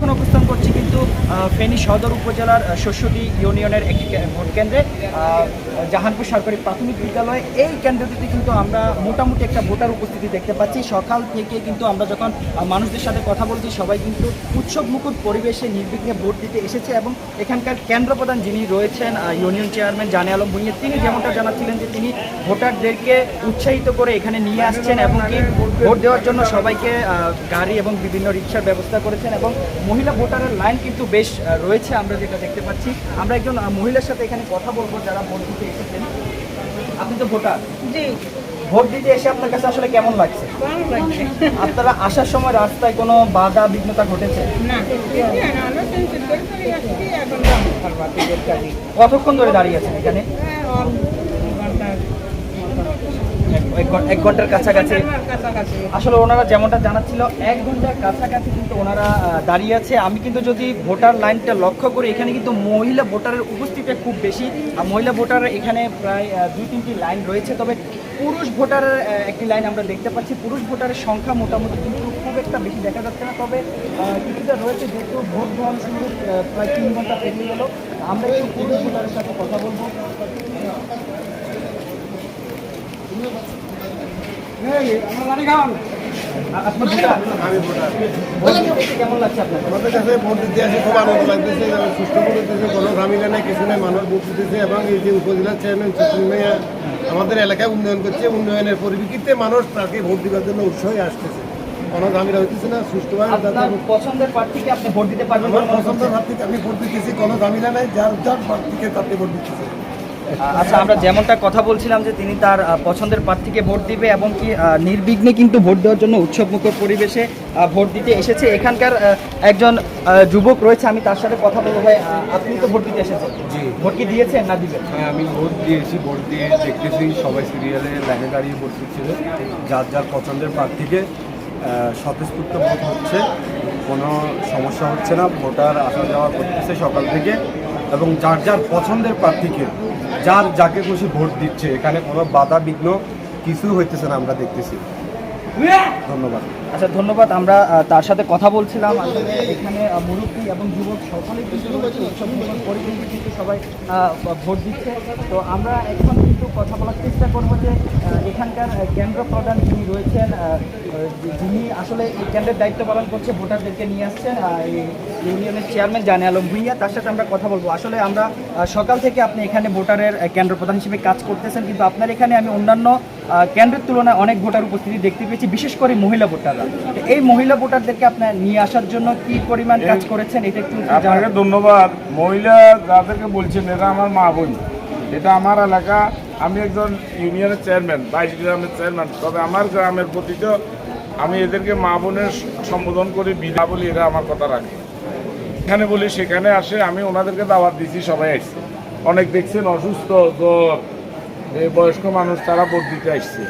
এখন অবস্থান করছি কিন্তু ফেনী সদর উপজেলার আহ, শস্যদি ইউনিয়নের একটি ভোট কেন্দ্রে জাহানপুর সরকারি প্রাথমিক বিদ্যালয়ে এই কেন্দ্রটিতে কিন্তু আমরা মোটামুটি একটা ভোটার উপস্থিতি দেখতে পাচ্ছি। সকাল থেকে কিন্তু আমরা যখন মানুষদের সাথে কথা বলছি সবাই কিন্তু উৎসব মুখর পরিবেশে নির্বিঘ্নে ভোট দিতে এসেছে এবং এখানকার কেন্দ্র প্রধান যিনি রয়েছেন ইউনিয়ন চেয়ারম্যান জানে আলম ভুঁইয়া তিনি যেমনটা জানাচ্ছিলেন যে তিনি ভোটারদেরকে উৎসাহিত করে এখানে নিয়ে আসছেন এবং কি ভোট দেওয়ার জন্য সবাইকে গাড়ি এবং বিভিন্ন রিক্সার ব্যবস্থা করেছেন এবং মহিলা ভোটারের লাইন কিন্তু বেশ রয়েছে আমরা যেটা দেখতে পাচ্ছি। আমরা একজন মহিলার সাথে এখানে কথা বলব যারা ভোট দিতে এসেছেন। আপনি তো ভোটার। জি। ভোট দিতে এসে আপনার কাছে আসলে কেমন লাগছে? আপনারা আসার সময় রাস্তায় কোনো বাধা বিঘ্নতা ঘটেছে? কতক্ষণ ধরে দাঁড়িয়ে আছেন এখানে? হ্যাঁ এক- ঘণ্টার কাছাকাছি। আসলে ওনারা যেমনটা জানাচ্ছিল, এক ঘণ্টার কাছাকাছি কিন্তু ওনারা দাঁড়িয়ে আছে। আমি কিন্তু যদি ভোটার লাইনটা লক্ষ্য করি, এখানে কিন্তু মহিলা ভোটারের উপস্থিতি খুব বেশি। আর মহিলা ভোটার এখানে প্রায় দুই তিনটি লাইন রয়েছে। তবে পুরুষ ভোটারের একটি লাইন আমরা দেখতে পাচ্ছি। পুরুষ ভোটারের সংখ্যা মোটামুটি কিন্তু খুব একটা বেশি দেখা যাচ্ছে না। তবে কিছুটা রয়েছে যেহেতু ভোট গ্রহণ প্রায় তিন ঘণ্টা পেরিয়ে গেল। আমরা একটু পুরুষ ভোটারের সাথে কথা বলব আ- আপনি ভোটার আমি ভোটার ভোট দিতে এসে আমাদের কাছে ভোট দিতে খুব আনন্দ লাগতেছে সুস্থ কোনো নেই কিছু নেই মানুষ ভোট দিতেছে এবং এই যে আমাদের এলাকায় উন্নয়ন করছে উন্নয়নের পরিপ্রেক্ষিতে মানুষ তাকে ভোট দেওয়ার জন্য উৎসাহী আসতেছে কোনো হইতেছে না সুষ্ঠুভাবে পছন্দের প্রার্থীকে আপনি ভোট দিতে পারবেন আমি ভোট দিতেছি, কোনো ঝামেলা নাই, যার যার প্রার্থীকে তাতে ভোট দিতেছে। আচ্ছা আমরা যেমনটা কথা বলছিলাম যে তিনি তার পছন্দের প্রার্থীকে ভোট দিবে এবং কি নির্বিঘ্নে কিন্তু ভোট দেওয়ার জন্য উৎসবমুখর পরিবেশে ভোট দিতে এসেছে। এখানকার একজন যুবক রয়েছে আমি তার সাথে কথা বলব ভাই। আপনি তো ভোট দিতে এসেছেন। জি। ভোট কি দিয়েছেন না দিবেন? হ্যাঁ আমি ভোট দিয়েছি ভোট দিয়ে দেখতেছি সবাই সিরিয়ালে লাইনে দাঁড়িয়ে ভোট দিচ্ছিল যার যার পছন্দের প্রার্থীকে স্বতঃস্ফূর্ত ভোট হচ্ছে। কোনো সমস্যা হচ্ছে না। ভোটার আসা যাওয়া করতেছে সকাল থেকে। এবং যার যার পছন্দের প্রার্থীকে যার যাকে খুশি ভোট দিচ্ছে এখানে কোনো বাধা বিঘ্ন কিছু হইতেছে না আমরা দেখতেছি। ধন্যবাদ। আচ্ছা ধন্যবাদ। আমরা তার সাথে কথা বলছিলাম। আসলে এখানে মুরব্বী এবং যুবক সকলে কিন্তু সবাই ভোট দিচ্ছে। তো আমরা এখন কিন্তু কথা বলার চেষ্টা করব যে এখানকার কেন্দ্র প্রধান যিনি রয়েছেন যিনি আসলে এই কেন্দ্রের দায়িত্ব পালন করছে, ভোটারদেরকে নিয়ে আসছেন এই ইউনিয়নের চেয়ারম্যান জানে আলম ভুইয়া। তার সাথে আমরা কথা বলব। আসলে আমরা সকাল থেকে আপনি এখানে ভোটারের কেন্দ্র প্রধান হিসেবে কাজ করতেছেন, কিন্তু আপনার এখানে আমি অন্যান্য কেন্দ্রের তুলনায় অনেক ভোটার উপস্থিতি দেখতে পেয়েছি, বিশেষ করে মহিলা ভোটাররা। তো এই মহিলা ভোটারদেরকে আপনার নিয়ে আসার জন্য কি পরিমাণ কাজ করেছেন? এটা একটু আপনাকে ধন্যবাদ। মহিলা যাদেরকে বলছেন এরা আমার মা বোন। এটা আমার এলাকা। আমি একজন ইউনিয়নের চেয়ারম্যান বাইশ গ্রামের চেয়ারম্যান। তবে আমার গ্রামের প্রতি তো আমি এদেরকে মা বোনের সম্বোধন করি বিধা বলি এরা আমার কথা রাখে। এখানে বলি সেখানে আসে আমি ওনাদেরকে দাওয়াত দিচ্ছি সবাই আসছে। অনেক দেখছেন অসুস্থ তো বয়স্ক মানুষ তারা ভোট দিতে আসছে।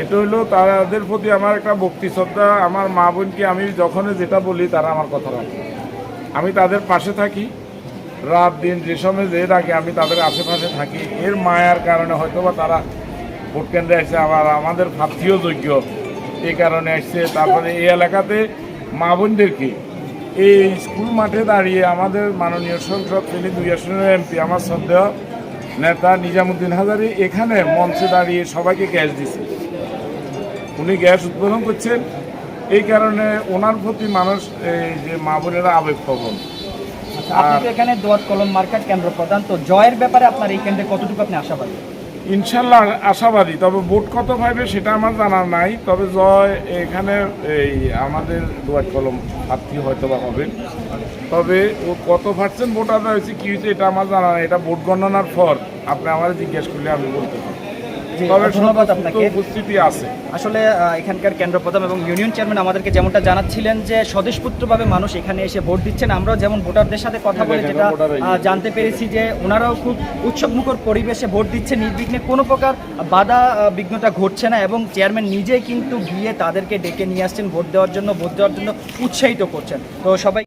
এটা হলো তাদের প্রতি আমার একটা ভক্তি শ্রদ্ধা। আমার মা বোনকে আমি যখন যেটা বলি, তারা আমার কথা রাখে। আমি তাদের পাশে থাকি। রাত দিন যে সময় যে ডাকে, আমি তাদের আশেপাশে থাকি। এর মায়ার কারণে হয়তো বা তারা ভোট কেন্দ্রে আসছে আবার আমাদের প্রার্থীও যোগ্য। এই কারণে আসছে তারপরে এই এলাকাতে মা বোনদেরকে এই স্কুল মাঠে দাঁড়িয়ে আমাদের মাননীয় সংসদ তিনি দুই আসনের এমপি, আমার শ্রদ্ধেয় নেতা নিজামুদ্দিন হাজারি, এখানে মঞ্চে দাঁড়িয়ে সবাইকে গ্যাস দিছে উনি গ্যাস উৎপাদন করছেন। এই কারণে ওনার প্রতি মানুষ এই যে মা বোনেরা আবেগপ্রবণ আচ্ছা, আপনি এখানে দোয়াত কলম মার্কেট কেন্দ্র প্রধান তো জয়ের ব্যাপারে আপনার এই কেন্দ্রে কতটুকু আপনি আশাবাদী? ইনশাল্লাহ আশাবাদী তবে ভোট কত পাইবে সেটা আমার জানা নাই তবে জয় এখানে এই আমাদের দুয়ার কলম প্রার্থী হয়তো বা হবেন তবে ও কত পার্সেন্ট ভোট আদায় হয়েছে কি হয়েছে এটা আমার জানা নাই এটা ভোট গণনার পর আপনি আমার জিজ্ঞেস করলে আমি বলতে তবে ধন্যবাদ স্বতঃস্ফূর্ত আপনাকে। উপস্থিতি আছে। আসলে এখানকার কেন্দ্র প্রধান এবং ইউনিয়ন চেয়ারম্যান আমাদেরকে যেমনটা জানাচ্ছিলেন যে স্বদেশপুত্রভাবে মানুষ এখানে এসে ভোট দিচ্ছেন। আমরাও যেমন ভোটারদের সাথে কথা বলে যেটা জানতে পেরেছি যে ওনারাও খুব উৎসবমুখর পরিবেশে ভোট দিচ্ছে নির্বিঘ্নে কোনো প্রকার বাধা বিঘ্নতা ঘটছে না এবং চেয়ারম্যান নিজেই কিন্তু গিয়ে তাদেরকে ডেকে নিয়ে আসছেন ভোট দেওয়ার জন্য ভোট দেওয়ার জন্য উৎসাহিত করছেন। তো সবাই